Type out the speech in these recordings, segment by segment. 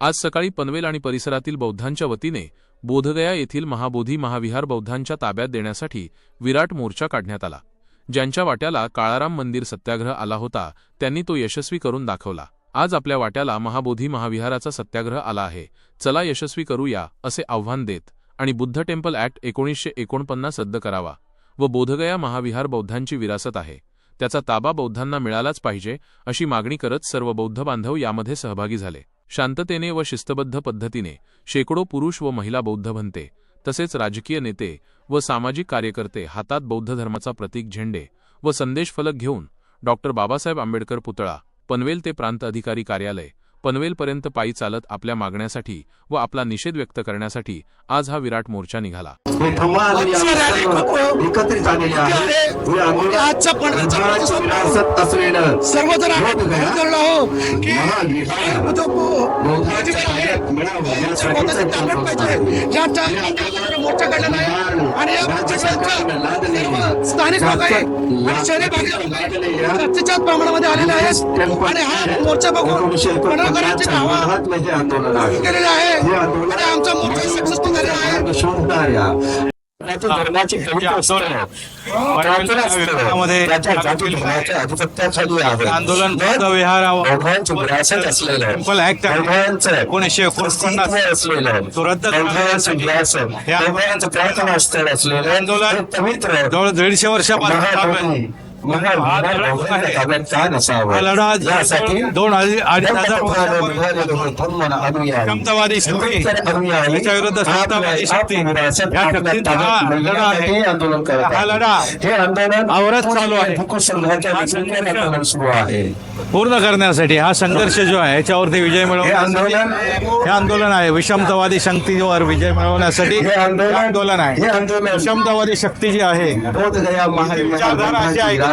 आज सकाळी पनवेल आणि परिसरातील बौद्धांच्या वतीने बोधगया येथील महाबोधी महाविहार बौद्धांच्या ताब्यात देण्यासाठी विराट मोर्चा काढण्यात आला. ज्यांच्या वाट्याला काळाराम मंदिर सत्याग्रह आला होता त्यांनी तो यशस्वी करून दाखवला. आज आपल्या वाट्याला महाबोधी महाविहाराचा सत्याग्रह आला आहे. चला यशस्वी करूया असे आव्हान देत आणि बुद्ध टेम्पल ऍक्ट एकोणीसशे एकोणपन्नास रद्द करावा व बोधगया महाविहार बौद्धांची विरासत आहे. त्याचा ताबा बौद्धांना मिळालाच पाहिजे अशी मागणी करत सर्व बौद्ध बांधव यामध्ये सहभागी झाले. शांततेने व शिस्तबद्ध पद्धतीने शेकडो पुरुष व महिला बौद्ध बनते. तसेच राजकीय नेते व सामाजिक कार्यकर्ते हातात बौद्ध धर्माचा प्रतीक झेंडे व संदेश फलक घेऊन डॉक्टर बाबासाहेब आंबेडकर पुतळा पनवेल ते प्रांत अधिकारी कार्यालय पनवेलपर्यंत पायी चालत आपल्या मागण्यासाठी व आपला निषेध व्यक्त करण्यासाठी आज हा विराट मोर्चा निघाला. आहे, आहे. आहो. आहे. आहे स्थानिक आहे प्रमाणामध्ये आलेले आहेत. आणि हा मोर्चा बघून हे आंदोलन आहे. हे आणि आमचा सक्सेसफुल झालेला आंदोलन एकोणीसशे एकोणपन्नास तो रद्द हे प्रार्थना असलेलं आंदोलन हे जवळ दीडशे वर्षापासून यासाठी दोन समतावादी शक्ती. याच्या विरुद्ध समतावादी शक्ती. या शक्तींचा लढा आहे. आंदोलन हा. लढा. हे आंदोलन चालू आहे. पूर्ण करण्यासाठी हा संघर्ष जो आहे याच्यावरती विजय मिळवण्यासाठी आंदोलन हे आंदोलन आहे. विषमतावादी शक्तीवर विजय मिळवण्यासाठी हे आंदोलन आहे. विषमतावादी शक्ती जी आहे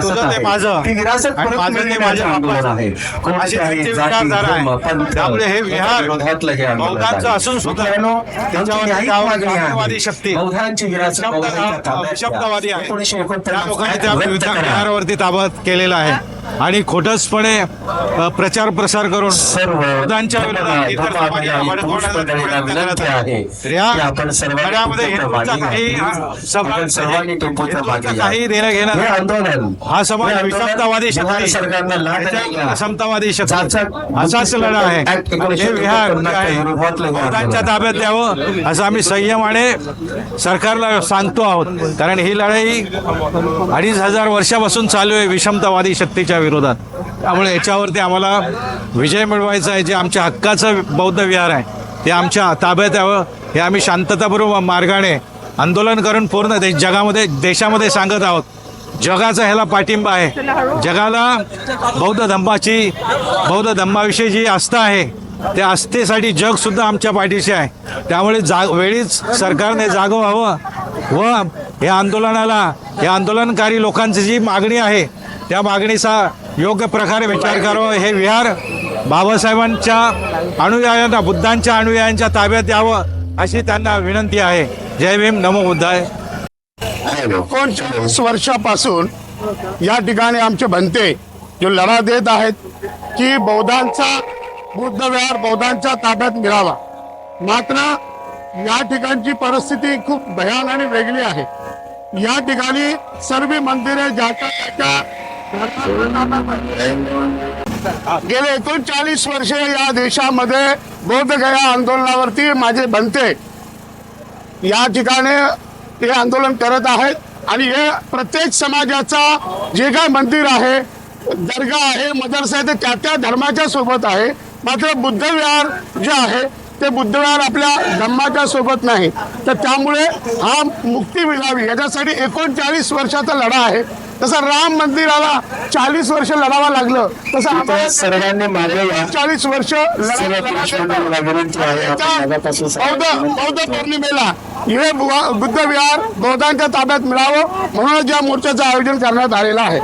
तुझं ते माझं ती विरासत आणि परत माझं ते मिळवण्याचं माझ्या आंदोलन बापाचं. आहे अशी कोणत्याही त्यांची जाती, विचारधारा आहे. धर्म, पंथ, त्यामुळे हे विहार विरोधातलं हे आंदोलन बौद्धांचं आहे. असून सुद्धा मित्रांनो, त्याच्यावर त्यांची न्यायिक त्यावर मागणी आहे. जातीयवादी शक्ती बौद्धांची विरासत विषमता- बौद्धांच्या ताब्यात विषमतावादी द्या. आहे. एकोणीसशे त्या एकोणपन्नास लोकांनी त्या रद्द विधा- करा. विहारावरती ताबा केलेला आहे आणि खोटसपणे प्रचार प्रसार करून सर्व बौद्धांच्या विरोधात काही देणं घेणं. आंदोलन हा समाज आंदोलन विषमतावादी शक्ती. सरकारनं लादलेल्या त्याच्या समतावादी शक्ती. असाच लढा आहे. हे विहार जे एकोणपन्नासच्या आहे, विरोधातलं बौद्धांच्या आंदोलन. ताब्यात द्यावं असं आम्ही संयमाने सरकारला सांगतो आहोत. कारण ही लढाई अडीच हजार वर्षापासून चालू आहे विषमतावादी शक्तीच्या विरोधात. त्यामुळे याच्यावरती आम्हाला विजय मिळवायचा आहे जे आमच्या हक्काचं बौद्ध विहार आहे ते आमच्या ताब्यात यावं हे आम्ही शांततापूर्वक मार्गाने आंदोलन करून पूर्ण देश जगामध्ये देशामध्ये सांगत आहोत. जगाचा ह्याला पाठिंबा आहे. जगाला बौद्ध धम्माची बौद्ध धम्माविषयी जी आस्था आहे त्या आस्थेसाठी जगसुद्धा आमच्या पाठीशी आहे. त्यामुळे जा वेळीच सरकारने जागं व्हावं व या आंदोलनाला या आंदोलनकारी लोकांची जी मागणी आहे त्या मागणीचा योग्य प्रकारे विचार करावा. हे विहार बाबासाहेबांच्या अनुयायांना बुद्धांच्या अनुयायांच्या ताब्यात यावं अशी त्यांना विनंती आहे. जय भीम. नमो बुद्धाय. एकोणचाळीस वर्षापासून या ठिकाणी आमचे बनते जो लढा देत आहेत की बौद्धांचा बुद्ध विहार बौद्धांच्या ताब्यात मिळावा. मात्र या ठिकाणची परिस्थिती खूप भयान आणि वेगळी आहे. या ठिकाणी सर्व मंदिरे ज्याच्या त्याच्या गेले एकोणचाळीस वर्षे या देशामध्ये बौद्धगया आंदोलनावरती माझे बनते. या ठिकाणी ते आंदोलन करत आहेत. आणि हे प्रत्येक समाजाचा जे काय मंदिर आहे दर्गा आहे मदरसा आहे ते त्या त्या धर्माच्या सोबत आहे. मात्र बुद्धविहार जे आहे ते बुद्धविहार आपल्या धर्माच्या सोबत नाही. तर त्यामुळे हा मुक्ती मिळावी याच्यासाठी एकोणचाळीस वर्षाचा लढा आहे. तसं राम मंदिराला चाळीस वर्ष लढावं लागलं. तसं सर्वांनी मागे चाळीस वर्ष बौद्ध पौर्णिमेला हे बुद्ध विहार बौद्धांच्या ताब्यात मिळावं म्हणून या मोर्चाचं आयोजन करण्यात आलेलं आहे.